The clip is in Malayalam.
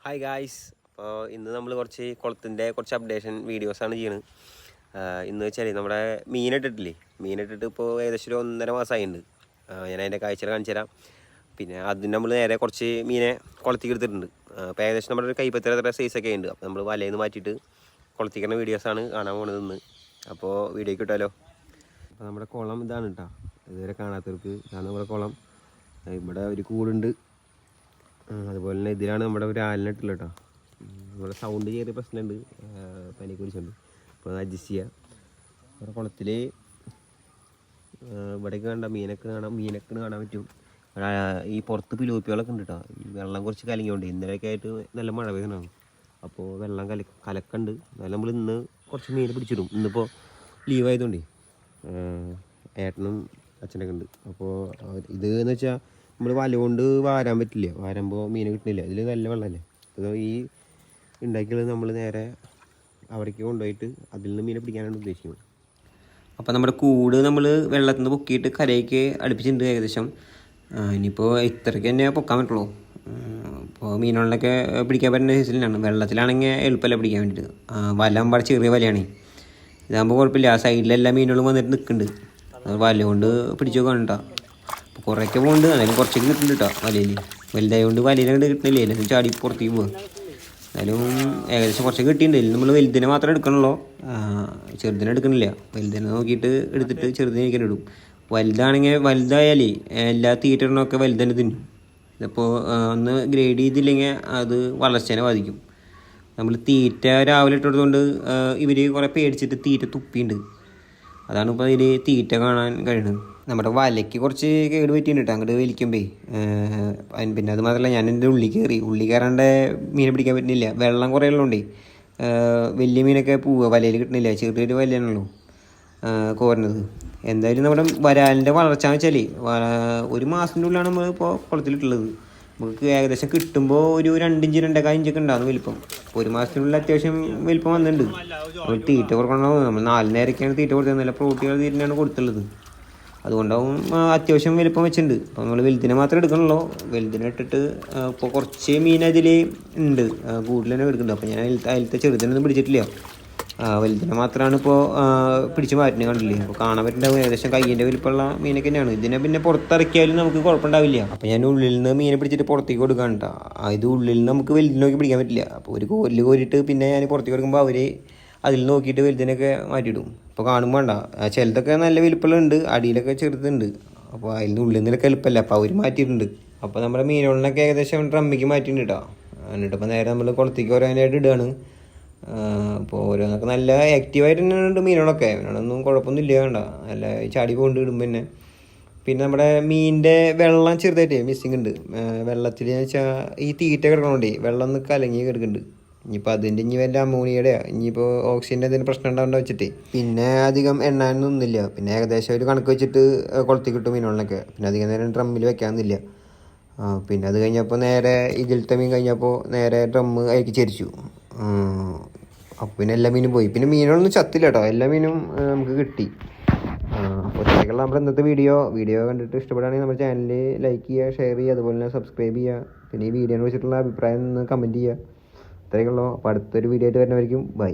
ഹായ് ഗായ്സ് അപ്പോൾ ഇന്ന് നമ്മൾ കുറച്ച് കുളത്തിന്റെ കുറച്ച് അപ്ഡേഷൻ വീഡിയോസാണ് ചെയ്യണത് എന്ന് വെച്ചാൽ നമ്മുടെ മീനിട്ടിട്ടില്ലേ മീനിട്ടിട്ട് ഇപ്പോൾ ഏകദേശം ഒരു ഒന്നര മാസമായിട്ടുണ്ട് ഞാൻ അതിന്റെ കാഴ്ചകൾ കാണിച്ചു തരാം. പിന്നെ അതിന് നമ്മൾ നേരെ കുറച്ച് മീനെ കുളത്തേക്ക് എടുത്തിട്ടുണ്ട്. അപ്പോൾ ഏകദേശം നമ്മുടെ ഒരു കൈപ്പത്തിര സൈസൊക്കെ ഉണ്ട് അപ്പോൾ നമ്മൾ വലയിൽ നിന്ന് മാറ്റിയിട്ട് കുളത്തിക്കുന്ന വീഡിയോസാണ് കാണാൻ പോണത് ഇന്ന്. അപ്പോൾ വീഡിയോക്ക് കിട്ടാലോ അപ്പോൾ നമ്മുടെ കുളം ഇതാണ് കേട്ടോ ഇതുവരെ കാണാത്തവർക്ക് ഇതാണ് നമ്മുടെ കുളം. ഇവിടെ ഒരു കൂടുണ്ട്. അതുപോലെ തന്നെ ഇതിലാണ് നമ്മുടെ ഒരു ആലിനിട്ടുള്ളത് കേട്ടോ നമ്മുടെ സൗണ്ട് ചെറിയ പ്രശ്നമുണ്ട് പനി കുറിച്ചുണ്ട് അപ്പോൾ അഡ്ജസ്റ്റ് ചെയ്യുക നമ്മുടെ കുളത്തിൽ ഇവിടേക്ക് കണ്ട മീനൊക്കെ കാണാം മീനൊക്കെ കാണാൻ പറ്റും. ഈ പുറത്ത് പിലോപ്പികളൊക്കെ ഉണ്ട് കേട്ടോ ഈ വെള്ളം കുറച്ച് കലങ്ങിയോണ്ട് ഇന്നലെയൊക്കെ ആയിട്ട് നല്ല മഴ പെയ്യുന്നതാണ് അപ്പോൾ വെള്ളം കല കലക്കുണ്ട്. എന്നാലും നമ്മൾ ഇന്ന് കുറച്ച് മീൻ പിടിച്ചിടും. ഇന്നിപ്പോൾ ലീവ് ആയതുകൊണ്ടേ ഏട്ടനും അച്ഛനൊക്കെ ഉണ്ട്. അപ്പോൾ ഇത് എന്ന് വെച്ചാൽ നമ്മൾ വല കൊണ്ട് വാരാൻ പറ്റില്ല. വാരുമ്പോൾ മീൻ കിട്ടുന്നില്ല. ഇതിൽ നല്ല വെള്ളമല്ലേ അപ്പോൾ ഈ ഉണ്ടാക്കിയുള്ളത് നമ്മൾ നേരെ അവിടേക്ക് കൊണ്ടുപോയിട്ട് അതിൽ നിന്ന് മീനെ പിടിക്കാനാണ് ഉദ്ദേശിക്കുന്നത്. അപ്പോൾ നമ്മുടെ കൂട് നമ്മൾ വെള്ളത്തിൽ നിന്ന് പൊക്കിയിട്ട് കരയ്ക്ക് അടുപ്പിച്ചിട്ടുണ്ട് ഏകദേശം. ഇനിയിപ്പോൾ ഇത്രയ്ക്ക് തന്നെ പൊക്കാൻ പറ്റുള്ളൂ. ഇപ്പോൾ മീനുകളിലൊക്കെ പിടിക്കാൻ പറ്റുന്ന സൈസിലാണ് വെള്ളത്തിലാണെങ്കിൽ എളുപ്പമല്ല പിടിക്കാൻ വേണ്ടിയിട്ട്. വലം പാടെ ചെറിയ വലയാണ്. ഇതാകുമ്പോൾ കുഴപ്പമില്ല. ആ സൈഡിലെല്ലാം മീനുകളും വന്നിട്ട് നിൽക്കുന്നുണ്ട്. വല കൊണ്ട് പിടിച്ചു നോക്കണ്ട അപ്പോൾ കുറേയൊക്കെ പോകുന്നുണ്ട് അതായത് കുറച്ചൊക്കെ കിട്ടുന്നുണ്ട് കേട്ടോ വലയിൽ. വലുതായതുകൊണ്ട് വലയിലങ്ങോട്ട് കിട്ടുന്നില്ല അല്ലെങ്കിൽ ചാടി പുറത്തേക്ക് പോകും എന്തായാലും ഏകദേശം കുറച്ച് കിട്ടിയിട്ടുണ്ട്. നമ്മൾ വലുതിനെ മാത്രമേ എടുക്കണുള്ളൂ. ചെറുതിനെ എടുക്കണില്ല. വലുതിനെ നോക്കിയിട്ട് എടുത്തിട്ട് ചെറുതിനെ ഇടും വലുതാണെങ്കിൽ വലുതായാലേ എല്ലാ തീറ്ററിനൊക്കെ വലുതന്നെ തിന്നും. ഇതിപ്പോൾ ഒന്ന് ഗ്രേഡ് ചെയ്തില്ലെങ്കിൽ അത് വളർച്ചേനെ ബാധിക്കും. നമ്മൾ തീറ്റ രാവിലെ ഇട്ടുകൊടുത്തുകൊണ്ട് ഇവർ കുറേ പേടിച്ചിട്ട് തീറ്റ തുപ്പിയുണ്ട് അതാണ് ഇപ്പോൾ അതിൽ തീറ്റ കാണാൻ കഴിയുന്നത് നമ്മുടെ വലയ്ക്ക് കുറച്ച് കേട് പറ്റിയിട്ടുണ്ട് അങ്ങോട്ട് വലിക്കുമ്പേ. പിന്നെ അത് മാത്രമല്ല ഞാൻ എന്റെ ഉള്ളി കയറി ഉള്ളി കയറാണ്ട് മീനെ പിടിക്കാൻ പറ്റുന്നില്ല. വെള്ളം കുറേ ഉള്ളതുകൊണ്ടേ വലിയ മീനൊക്കെ പോവുക വലയിൽ കിട്ടുന്നില്ല ചെറിയൊരു വലയാണല്ലോ. കോരുന്നത് എന്തായാലും നമ്മുടെ വരാലിന്റെ വളർച്ച എന്ന് വെച്ചാൽ ഒരു മാസത്തിന്റെ ഉള്ളിലാണ് നമ്മൾ ഇപ്പോൾ കുളത്തിലിട്ടുള്ളത്. നമുക്ക് ഏകദേശം കിട്ടുമ്പോൾ ഒരു രണ്ടിഞ്ച് രണ്ടേക്കാൽ ഇഞ്ചൊക്കെ ഉണ്ടാകുന്നു വലിപ്പം. ഒരു മാസത്തിനുള്ളിൽ അത്യാവശ്യം വലിപ്പം വന്നിട്ടുണ്ട്. നമ്മൾ തീറ്റ കൊടുക്കണോ? നമ്മൾ നാല് നേരമൊക്കെയാണ് തീറ്റ കൊടുത്തത്. നല്ല പ്രോട്ടീൻ തീറ്റയാണ് കൊടുത്തുള്ളത്. അതുകൊണ്ടാവും അത്യാവശ്യം വലിപ്പം വെച്ചിട്ടുണ്ട്. അപ്പോൾ നമ്മൾ വലുതിനെ മാത്രമേ എടുക്കണുള്ളൂ വലുതിനെ ഇട്ടിട്ട് ഇപ്പോൾ കുറച്ച് മീൻ അതിൽ ഉണ്ട്. കൂടുതൽ തന്നെ എടുക്കുന്നുണ്ട്. അപ്പോൾ ഞാൻ അതിലത്തെ ചെറുതിനൊന്നും പിടിച്ചിട്ടില്ല. വലുതിനെ മാത്രമാണ് ഇപ്പോൾ പിടിച്ച് മാറ്റിനെ കണ്ടില്ലേ? അപ്പോൾ കാണാൻ പറ്റുന്നുണ്ടാവും ഏകദേശം കയ്യിന്റെ വലിപ്പമുള്ള മീനൊക്കെ തന്നെയാണ്. ഇതിനെ പിന്നെ പുറത്തിറക്കിയാലും നമുക്ക് കുഴപ്പമുണ്ടാവില്ല. അപ്പോൾ ഞാൻ ഉള്ളിൽ നിന്ന് മീനെ പിടിച്ചിട്ട് പുറത്തേക്ക് കൊടുക്കാൻ കേട്ടോ ഇത് ഉള്ളിൽ നിന്ന് നമുക്ക് വലുതിനെ നോക്കി പിടിക്കാൻ പറ്റില്ല. അപ്പോൾ ഒരു കോലിൽ കോരിയിട്ട് പിന്നെ ഞാൻ പുറത്തേക്ക് കൊടുക്കുമ്പോൾ അവർ അതിൽ നോക്കിയിട്ട് വലുതിനൊക്കെ മാറ്റിയിടും. അപ്പോൾ കാണുമ്പോൾ വേണ്ട ചിലതൊക്കെ നല്ല വലിപ്പമുണ്ട് അടിയിലൊക്കെ ചെറുതുണ്ട്. അപ്പോൾ അതിൽ ഉള്ളിൽ നിന്നൊക്കെ എളുപ്പമല്ല? അപ്പോൾ അവർ മാറ്റിയിട്ടുണ്ട്. അപ്പോൾ നമ്മുടെ മീനുകളിനൊക്കെ ഏകദേശം ഡ്രമ്മിക്ക് മാറ്റിയിട്ടുണ്ട് കേട്ടോ എന്നിട്ട് ഇപ്പോൾ നേരെ നമ്മൾ കുളത്തേക്ക് വരാനായിട്ട് ഇടുകയാണ് അപ്പോൾ ഓരോന്നൊക്കെ നല്ല ആക്റ്റീവായിട്ട് തന്നെ ഉണ്ട് മീനുകളൊക്കെ. മീനുകളൊന്നും കുഴപ്പമൊന്നും ഇല്ല വേണ്ട നല്ല ചാടി പോകൊണ്ട് ഇടും പിന്നെ. പിന്നെ നമ്മുടെ മീനിന്റെ വെള്ളം ചെറുതായിട്ട് മിസ്സിങ് ഉണ്ട്. വെള്ളത്തിൽ വെച്ചാൽ ഈ തീറ്റ കിടക്കണോണ്ടേ വെള്ളം ഒന്ന് കലങ്ങി കിടക്കുന്നുണ്ട്. ഇനിയിപ്പോൾ അതിന്റെ ഇനി വല്ല അമോണിയുടെയാണ് ഇനിയിപ്പോൾ ഓക്സിജന്റെ എന്തെങ്കിലും പ്രശ്നം ഉണ്ടാവേണ്ട വെച്ചിട്ട്. പിന്നെ അധികം എണ്ണാനൊന്നുമില്ല പിന്നെ ഏകദേശം ഒരു കണക്ക് വെച്ചിട്ട് കൊളുത്തി കിട്ടും മീനുകളിലൊക്കെ പിന്നെ അധികം നേരം ഡ്രമ്മിൽ വെക്കാമെന്നില്ല പിന്നെ അത് കഴിഞ്ഞപ്പോൾ നേരെ ഇതിലത്തെ മീൻ കഴിഞ്ഞപ്പോൾ നേരെ ഡ്രമ്മ് അതിലേക്ക് ചരിച്ചു. അപ്പോൾ പിന്നെ എല്ലാ മീനും പോയി. പിന്നെ മീനുകളൊന്നും ചത്തില്ല കേട്ടോ എല്ലാ മീനും നമുക്ക് കിട്ടി. അപ്പോൾ ഇത്രയൊക്കെയുള്ള നമ്മുടെ ഇന്നത്തെ വീഡിയോ. വീഡിയോ കണ്ടിട്ട് ഇഷ്ടപ്പെടുകയാണെങ്കിൽ നമ്മുടെ ചാനൽ ലൈക്ക് ചെയ്യുക ഷെയർ ചെയ്യുക അതുപോലെ തന്നെ സബ്സ്ക്രൈബ് ചെയ്യുക. പിന്നെ ഈ വീഡിയോനെ കുറിച്ചിട്ടുള്ള അഭിപ്രായം ഒന്ന് കമന്റ് ചെയ്യുക. ഇത്രയൊക്കെയുള്ളൂ അപ്പോൾ അടുത്തൊരു വീഡിയോ ആയിട്ട് വരുന്നവരിക്കും ബൈ